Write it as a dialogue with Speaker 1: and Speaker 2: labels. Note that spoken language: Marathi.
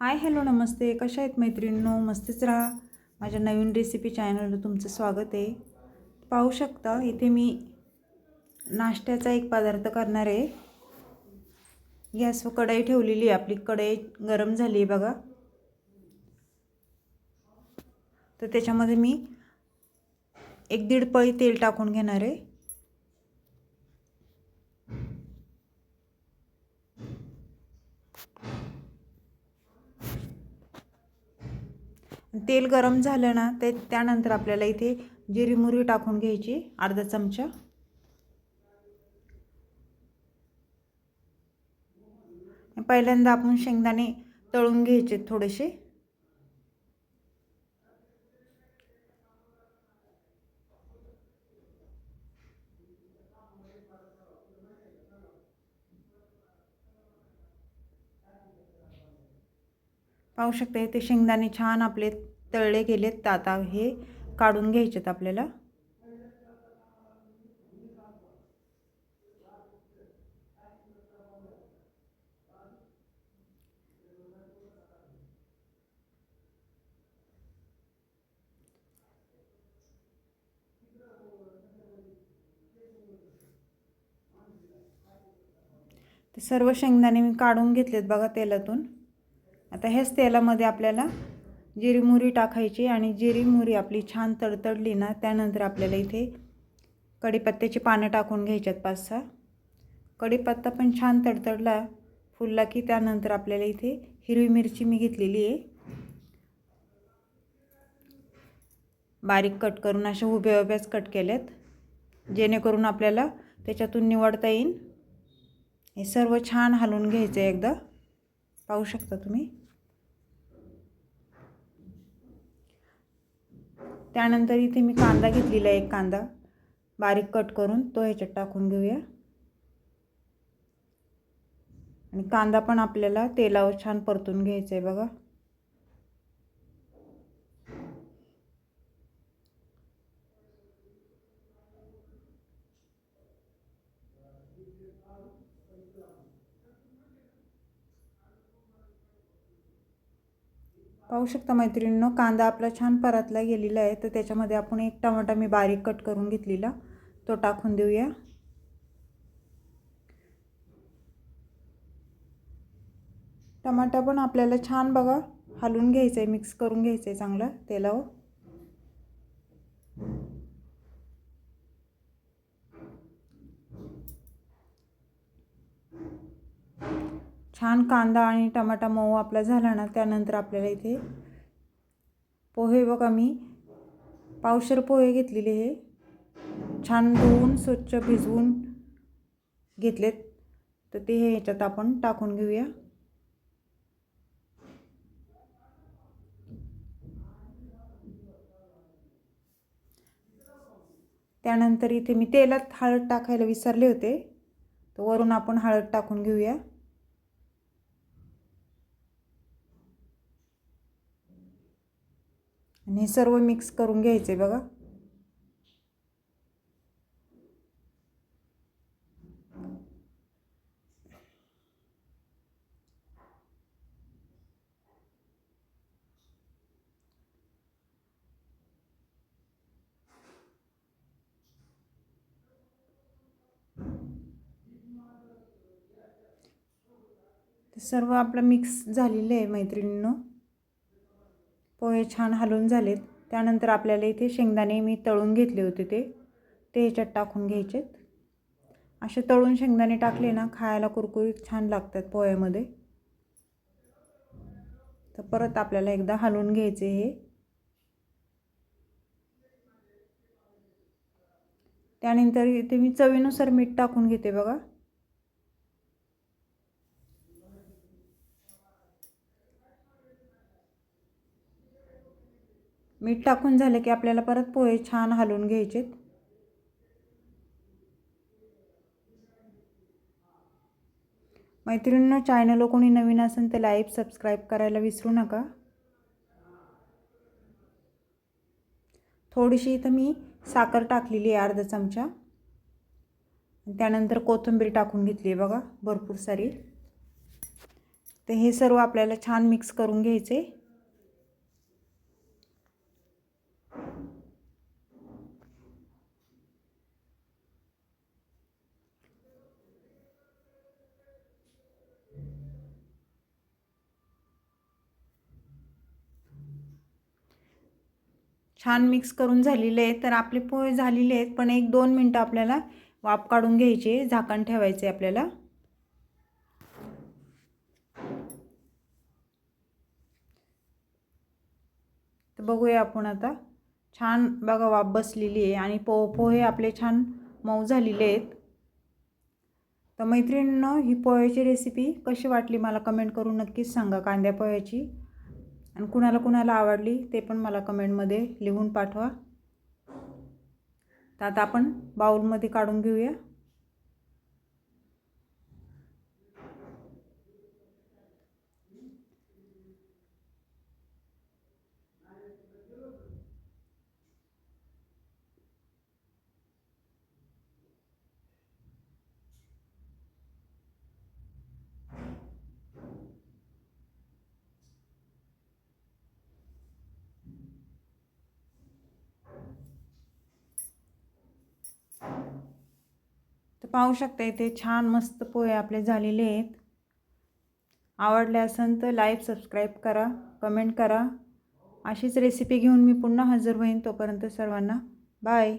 Speaker 1: हाय हॅलो नमस्ते. कशा आहेत मैत्रिणींनो? मस्तीच राहा. माझ्या नवीन रेसिपी चॅनलवर तुमचं स्वागत आहे. पाहू शकता इथे मी नाश्त्याचा एक पदार्थ करणार आहे. गॅसवर कढई ठेवलेली आहे आपली. कढई गरम झाली आहे बघा. तर त्याच्यामध्ये मी एक दीड पळी तेल टाकून घेणार आहे. तेल गरम झालं ना ते त्यानंतर आपल्याला इथे जिरी मुरी टाकून घ्यायची अर्धा चमचा. पहिल्यांदा आपण शेंगदाणे तळून घ्यायचे थोडेसे. पाहू शकता इथे शेंगदाणे छान आपले तळले गेलेत. आता हे काढून घ्यायचेत आपल्याला. ते सर्व शेंगदाणे मी काढून घेतलेत बघा तेलातून. आता ह्याच तेलामध्ये आपल्याला जिरी मुरी टाकायची आणि जिरी मुरी आपली छान तडतडली ना त्यानंतर आपल्याला इथे कढीपत्त्याची पानं टाकून घ्यायच्यात पाच सहा कढीपत्ता पण छान तडतडला फुलला की त्यानंतर आपल्याला इथे हिरवी मिरची मी घेतलेली आहे. बारीक कट करून अशा उभ्या उभ्याच कट केल्यात. जेणेकरून आपल्याला त्याच्यातून निवडता येईल हे सर्व छान हलवून घ्यायचं आहे एकदा. पाहू शकता तुम्ही. त्यानंतर इथे मी कांदा घेतलेला आहे एक कांदा. बारीक कट करून तो ह्याच्यात टाकून घेऊया. आणि कांदा पण आपल्याला तेलावर छान परतून घ्यायचा आहे बघा. पाहू शकता मैत्रिणींनो कांदा आपला छान परतला गेलेला आहे तर त्याच्यामध्ये आपण एक टमाटा मी बारीक कट करून घेतलेला तो टाकून देऊया. टमाटा पण आपल्याला छान बघा हलवून घ्यायचं आहे मिक्स करून घ्यायचं आहे चांगलं तेलावर. छान कांदा आणि टमाटा मऊ आपला झाला ना त्यानंतर आपल्याला इथे पोहे बघा मी. पावशर पोहे घेतलेले हे. छान धुवून स्वच्छ भिजवून घेतलेत. तर ते हे ह्याच्यात आपण टाकून घेऊया. त्यानंतर इथे मी तेलात हळद टाकायला विसरले होते. तर वरून आपण हळद टाकून घेऊया. आणि हे सर्व मिक्स करून घ्यायचे बघा. सर्व आपलं मिक्स झालेलं आहे मैत्रिणींनो. पोहे छान हलून झालेत. त्यानंतर आपल्याला इथे शेंगदाणे मी तळून घेतले होते ते. ते ह्याच्यात टाकून घ्यायचेत. असे तळून शेंगदाणे टाकले ना खायला कुरकुरीत छान लागतात पोह्यामध्ये. तर परत आपल्याला एकदा हलवून घ्यायचे हे. त्यानंतर इथे मी चवीनुसार मीठ टाकून घेते बघा. मीठ टाकून झालं की आपल्याला परत पोहे छान हलवून घ्यायचेत. मैत्रिणींना चॅनल कोणी नवीन असेल तर लाईक सबस्क्राईब करायला विसरू नका. थोडीशी इथं मी साखर टाकलेली आहे अर्धा चमचा. त्यानंतर कोथिंबीर टाकून घेतली आहे बघा भरपूर सारी. तर हे सर्व आपल्याला छान मिक्स करून घ्यायचे. छान मिक्स करून झालेले आहेत. तर आपले पोहे झालेले आहेत पण एक दोन मिनटं आपल्याला वाफ काढून घ्यायचे झाकण ठेवायचे आपल्याला. तर बघूया आपण आता. छान बघा वाफ बसलेली आहे आणि पो पोहे आपले छान मऊ झालेले आहेत. तर मैत्रिणींनो ही पोह्याची रेसिपी कशी वाटली मला कमेंट करून नक्कीच सांगा. कांद्या पोह्याची. आणि कुणाला कुणाला आवडली ते पण मला कमेंटमध्ये लिहून पाठवा. तर आता आपण बाऊलमध्ये काढून घेऊया. तर पाहू शकता इथे छान मस्त पोहे आपले झालेले आहेत. आवडले असेल तर लाईक सबस्क्राईब करा कमेंट करा. अशीच रेसिपी घेऊन मी पुन्हा हजर होईन तोपर्यंत सर्वांना. बाय